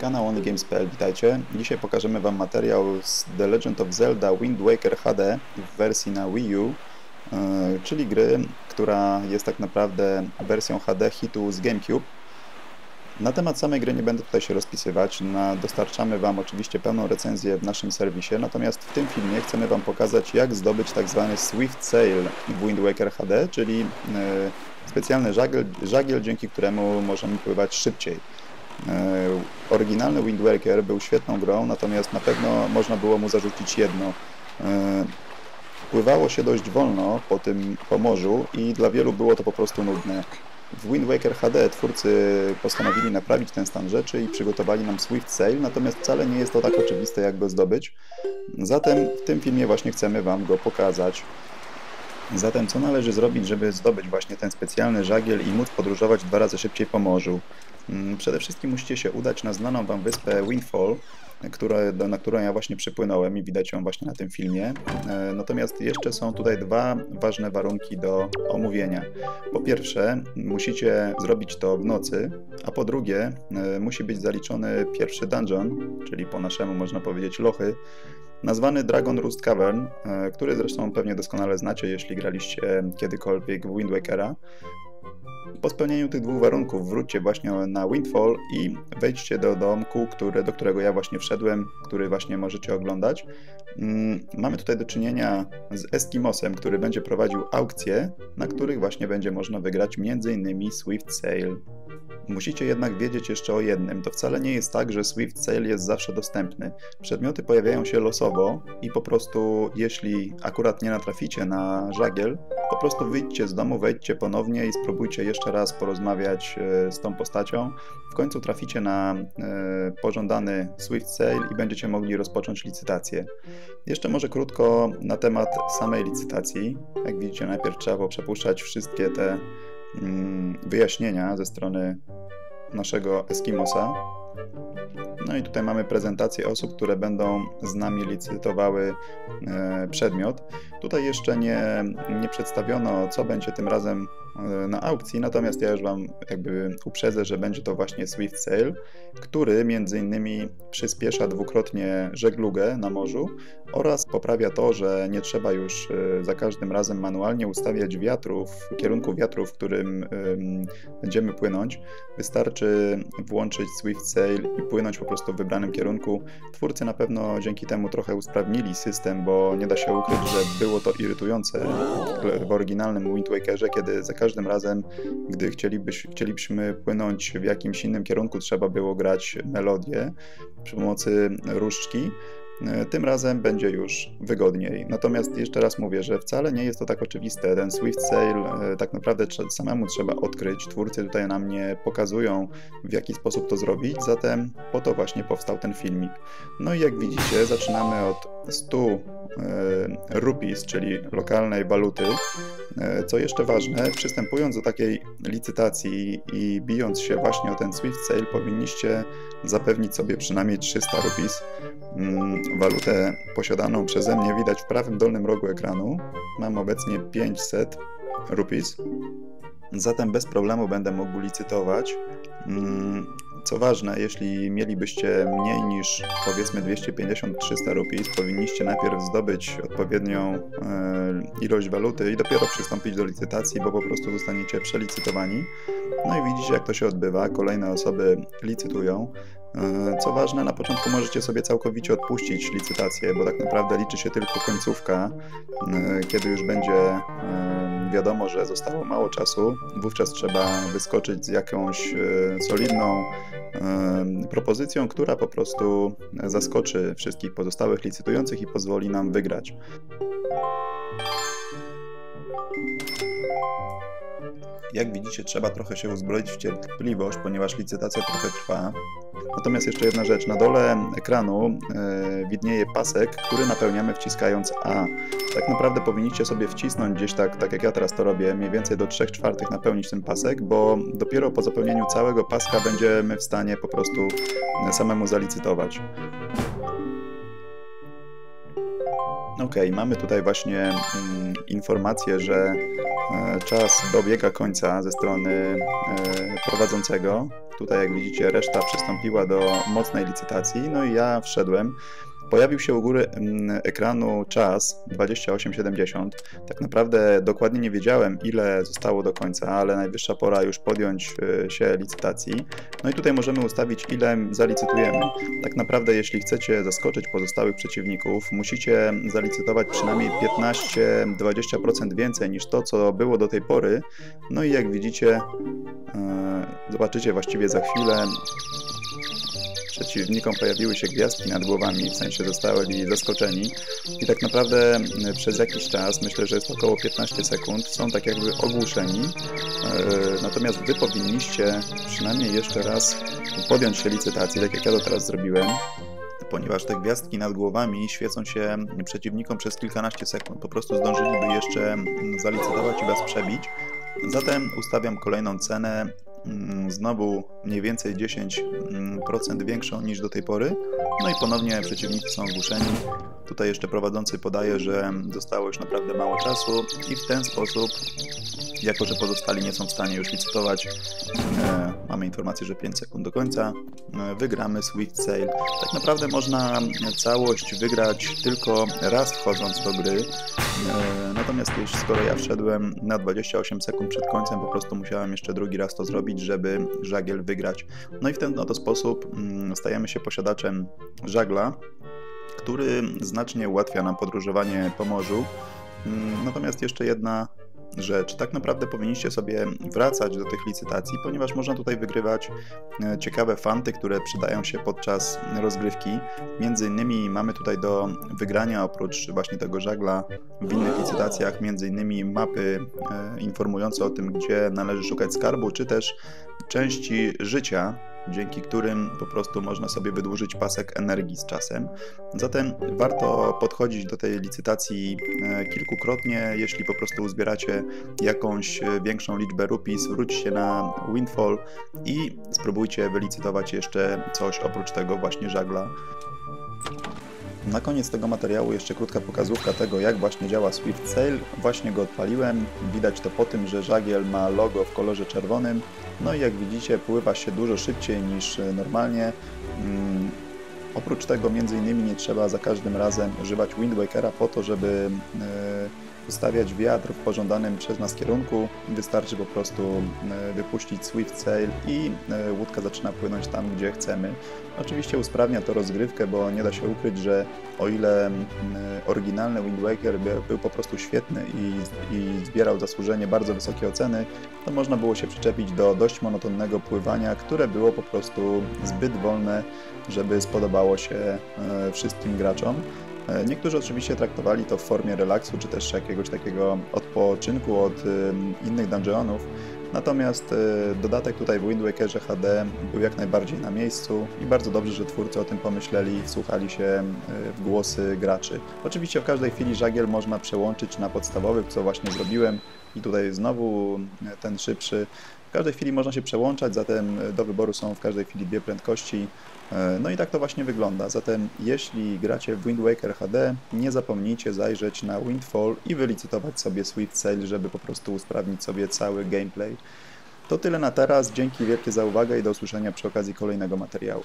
Kanał OnlyGames.pl, witajcie. Dzisiaj pokażemy Wam materiał z The Legend of Zelda Wind Waker HD w wersji na Wii U, e, czyli gry, która jest tak naprawdę wersją HD hitu z GameCube. Na temat samej gry nie będę tutaj się rozpisywać, dostarczamy Wam oczywiście pełną recenzję w naszym serwisie, natomiast w tym filmie chcemy Wam pokazać jak zdobyć tak zwany Swift Sail w Wind Waker HD, czyli e, specjalny żagiel, żagiel, dzięki któremu możemy pływać szybciej. E, oryginalny Wind Waker był świetną grą, natomiast na pewno można było mu zarzucić jedno. E, pływało się dość wolno po tym pomorzu i dla wielu było to po prostu nudne. W Wind Waker HD twórcy postanowili naprawić ten stan rzeczy i przygotowali nam Swift Sail, natomiast wcale nie jest to tak oczywiste, jak go zdobyć. Zatem w tym filmie właśnie chcemy Wam go pokazać. Zatem co należy zrobić, żeby zdobyć właśnie ten specjalny żagiel i móc podróżować dwa razy szybciej po morzu? Mm, przede wszystkim musicie się udać na znaną Wam wyspę Windfall, które, na którą ja właśnie przypłynąłem i widać ją właśnie na tym filmie. E, natomiast jeszcze są tutaj dwa ważne warunki do omówienia. Po pierwsze, musicie zrobić to w nocy, a po drugie, e, musi być zaliczony pierwszy dungeon, czyli po naszemu można powiedzieć lochy, nazwany Dragon Roost Cavern, e, który zresztą pewnie doskonale znacie, jeśli graliście kiedykolwiek w Wind Wakera. Po spełnieniu tych dwóch warunków wróćcie właśnie na Windfall i wejdźcie do domku, który, do którego ja właśnie wszedłem, który właśnie możecie oglądać. Mm, mamy tutaj do czynienia z Eskimosem, który będzie prowadził aukcje, na których właśnie będzie można wygrać m.in. Swift Sale. Musicie jednak wiedzieć jeszcze o jednym. To wcale nie jest tak, że Swift Sale jest zawsze dostępny. Przedmioty pojawiają się losowo i po prostu, jeśli akurat nie natraficie na żagiel, po prostu wyjdźcie z domu, wejdźcie ponownie i spróbujcie jeszcze raz porozmawiać e, z tą postacią. W końcu traficie na e, pożądany Swift Sale i będziecie mogli rozpocząć licytację. Jeszcze może krótko na temat samej licytacji. Jak widzicie, najpierw trzeba przepuszczać wszystkie te mm, wyjaśnienia ze strony naszego Eskimosa. No i tutaj mamy prezentację osób, które będą z nami licytowały e, przedmiot. Tutaj jeszcze nie, nie przedstawiono, co będzie tym razem na aukcji, natomiast ja już Wam jakby uprzedzę, że będzie to właśnie Swift Sail, który między innymi przyspiesza dwukrotnie żeglugę na morzu oraz poprawia to, że nie trzeba już e, za każdym razem manualnie ustawiać wiatrów, kierunku wiatru, w którym będziemy płynąć. Wystarczy włączyć Swift Sail i płynąć po prostu w wybranym kierunku. Twórcy na pewno dzięki temu trochę usprawnili system, bo nie da się ukryć, że było to irytujące w oryginalnym Wind Wakerze, kiedy za każdym razem, gdy chcielibyś, chcielibyśmy płynąć w jakimś innym kierunku, trzeba było grać melodię przy pomocy różdżki. E, tym razem będzie już wygodniej. Natomiast jeszcze raz mówię, że wcale nie jest to tak oczywiste. Ten Swift Sail e, tak naprawdę samemu trzeba odkryć. Twórcy tutaj nam nie pokazują, w jaki sposób to zrobić, zatem po to właśnie powstał ten filmik. No i jak widzicie, zaczynamy od 100 e, rupees, czyli lokalnej waluty. Co jeszcze ważne, przystępując do takiej licytacji i bijąc się właśnie o ten Swift Sale, powinniście zapewnić sobie przynajmniej 300 rupees. Mm, walutę posiadaną przeze mnie widać w prawym dolnym rogu ekranu. Mam obecnie 500 rupees. Zatem bez problemu będę mógł licytować. Mm, co ważne, jeśli mielibyście mniej niż powiedzmy 250-300 rupees, powinniście najpierw zdobyć odpowiednią e, ilość waluty i dopiero przystąpić do licytacji, bo po prostu zostaniecie przelicytowani. No i widzicie, jak to się odbywa. Kolejne osoby licytują. E, co ważne, na początku możecie sobie całkowicie odpuścić licytację, bo tak naprawdę liczy się tylko końcówka, e, kiedy już będzie e, wiadomo, że zostało mało czasu. Wówczas trzeba wyskoczyć z jakąś solidną propozycją, która po prostu zaskoczy wszystkich pozostałych licytujących i pozwoli nam wygrać. Jak widzicie, trzeba trochę się uzbroić w cierpliwość, ponieważ licytacja trochę trwa. Natomiast jeszcze jedna rzecz. Na dole ekranu yy, widnieje pasek, który napełniamy wciskając A. Tak naprawdę powinniście sobie wcisnąć gdzieś tak, tak jak ja teraz to robię, mniej więcej do 3 czwartych napełnić ten pasek, bo dopiero po zapełnieniu całego paska będziemy w stanie po prostu samemu zalicytować. Ok, mamy tutaj właśnie mm, informację, że e, czas dobiega końca ze strony e, prowadzącego. Tutaj, jak widzicie, reszta przystąpiła do mocnej licytacji, no i ja wszedłem. Pojawił się u góry mm, ekranu czas 28,70. Tak naprawdę dokładnie nie wiedziałem, ile zostało do końca, ale najwyższa pora już podjąć y, się licytacji. No i tutaj możemy ustawić, ile zalicytujemy. Tak naprawdę, jeśli chcecie zaskoczyć pozostałych przeciwników, musicie zalicytować przynajmniej 15-20% więcej niż to, co było do tej pory. No i jak widzicie, y, zobaczycie właściwie za chwilę, przeciwnikom pojawiły się gwiazdki nad głowami, w sensie zostali zaskoczeni i tak naprawdę mm, przez jakiś czas, myślę, że jest około 15 sekund, są tak jakby ogłuszeni, e, natomiast wy powinniście przynajmniej jeszcze raz podjąć się licytacji, tak jak ja to teraz zrobiłem, ponieważ te gwiazdki nad głowami świecą się przeciwnikom przez kilkanaście sekund. Po prostu zdążyliby jeszcze zalicytować i was przebić. Zatem ustawiam kolejną cenę znowu mniej więcej 10% większą niż do tej pory. No i ponownie przeciwnicy są ogłuszeni. Tutaj jeszcze prowadzący podaje, że zostało już naprawdę mało czasu i w ten sposób, jako że pozostali nie są w stanie już licytować, e, mamy informację, że 5 sekund do końca, e, wygramy Swift Sale. Tak naprawdę można całość wygrać tylko raz wchodząc do gry, e, natomiast już skoro ja wszedłem na 28 sekund przed końcem, po prostu musiałem jeszcze drugi raz to zrobić, żeby żagiel wygrać. No i w ten oto sposób mm, stajemy się posiadaczem żagla, który znacznie ułatwia nam podróżowanie po morzu. Mm, natomiast jeszcze jedna rzecz. Tak naprawdę powinniście sobie wracać do tych licytacji, ponieważ można tutaj wygrywać e, ciekawe fanty, które przydają się podczas rozgrywki. Między innymi mamy tutaj do wygrania oprócz właśnie tego żagla w innych licytacjach, między innymi mapy e, informujące o tym, gdzie należy szukać skarbu, czy też części życia, dzięki którym po prostu można sobie wydłużyć pasek energii z czasem. Zatem warto podchodzić do tej licytacji e, kilkukrotnie. Jeśli po prostu uzbieracie jakąś e, większą liczbę rupis, wróćcie na Windfall i spróbujcie wylicytować jeszcze coś oprócz tego właśnie żagla. Na koniec tego materiału jeszcze krótka pokazówka tego, jak właśnie działa Swift Sail. Właśnie go odpaliłem. Widać to po tym, że żagiel ma logo w kolorze czerwonym. No i jak widzicie, pływa się dużo szybciej niż normalnie. Hmm. Oprócz tego, między innymi, nie trzeba za każdym razem używać Wind Wakera po to, żeby yy, ustawiać wiatr w pożądanym przez nas kierunku. Wystarczy po prostu e, wypuścić Swift Sail i e, łódka zaczyna płynąć tam, gdzie chcemy. Oczywiście usprawnia to rozgrywkę, bo nie da się ukryć, że o ile oryginalny Wind Waker był po prostu świetny i, i zbierał zasłużenie bardzo wysokie oceny, to można było się przyczepić do dość monotonnego pływania, które było po prostu zbyt wolne, żeby spodobało się e, wszystkim graczom. Niektórzy oczywiście traktowali to w formie relaksu, czy też jakiegoś takiego odpoczynku od innych dungeonów, natomiast e, dodatek tutaj w Wind Wakerze HD był jak najbardziej na miejscu i bardzo dobrze, że twórcy o tym pomyśleli wsłuchali się e, w głosy graczy. Oczywiście w każdej chwili żagiel można przełączyć na podstawowy, co właśnie zrobiłem i tutaj znowu ten szybszy. W każdej chwili można się przełączać, zatem do wyboru są w każdej chwili dwie prędkości. E, no i tak to właśnie wygląda. Zatem jeśli gracie w Wind Waker HD, nie zapomnijcie zajrzeć na Windfall i wylicytować sobie Swift Sail, żeby po prostu usprawnić sobie cały gameplay. To tyle na teraz. Dzięki wielkie za uwagę i do usłyszenia przy okazji kolejnego materiału.